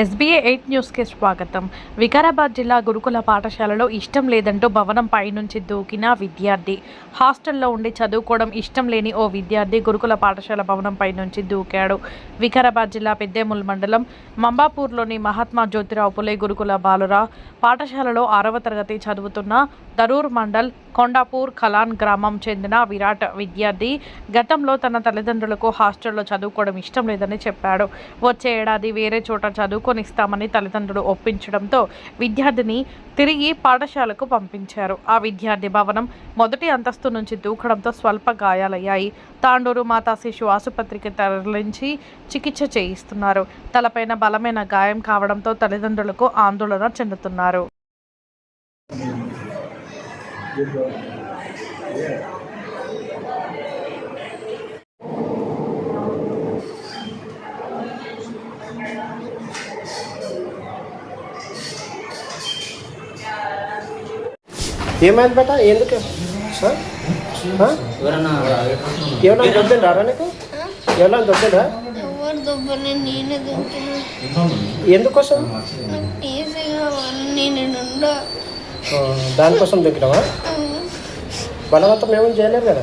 SBI eight న్యూస్కి స్వాగతం. వికారాబాద్ జిల్లా గురుకుల పాఠశాలలో ఇష్టం లేదంటూ భవనం పైనుంచి దూకిన విద్యార్థి. హాస్టల్లో ఉండి చదువుకోవడం ఇష్టం లేని ఓ విద్యార్థి గురుకుల పాఠశాల భవనం పైనుంచి దూకాడు. వికారాబాద్ జిల్లా పెద్దేముల్ మండలం మంబాపూర్లోని మహాత్మా జ్యోతిరావు పులే గురుకుల బాలుర పాఠశాలలో ఆరవ తరగతి చదువుతున్న దరూర్ మండల్ కొండాపూర్ కలాన్ గ్రామం చెందిన విరాట్ విద్యార్థి గతంలో తన తల్లిదండ్రులకు హాస్టల్లో చదువుకోవడం ఇష్టం లేదని చెప్పాడు. వచ్చే ఏడాది వేరే చోట చదువు చదువుకొనిస్తామని తల్లిదండ్రులు ఒప్పించడంతో విద్యార్థిని తిరిగి పాఠశాలకు పంపించారు. ఆ విద్యార్థి భవనం మొదటి అంతస్తు నుంచి దూకడంతో స్వల్ప గాయాలయ్యాయి. తాండూరు మాతా శిశు ఆసుపత్రికి తరలించి చికిత్స చేయిస్తున్నారు. తలపైన బలమైన గాయం కావడంతో తల్లిదండ్రులకు ఆందోళన చెందుతున్నారు. ఏమైంది బేట? ఎందుకు? ఎవరన్నా ఎవరైనా దొబ్బిండారా నీకు? ఎవరైనా దొబ్బిండా? ఎవరు దొబ్బని నేనే దొక్కిన ఎందుకోసం? దానికోసం దొక్కినావా బలవంతం ఏమని చేయలేరు కదా?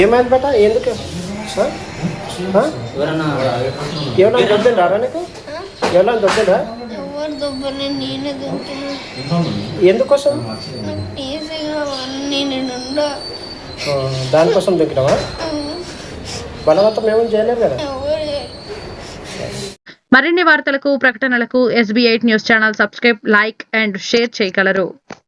ఏమైంది బేట? ఎందుకు? ఎవరైనా దొబ్బిండారా? నీకు ఎవరైనా దొక్కిన ఎందుకోసం దానికోసం దొక్కినావా బలవంతం ఏమని చేయలేరు కదా? మరిన్ని వార్తలకు ప్రకటనలకు SB eight news channel subscribe like and share చేయగలరు.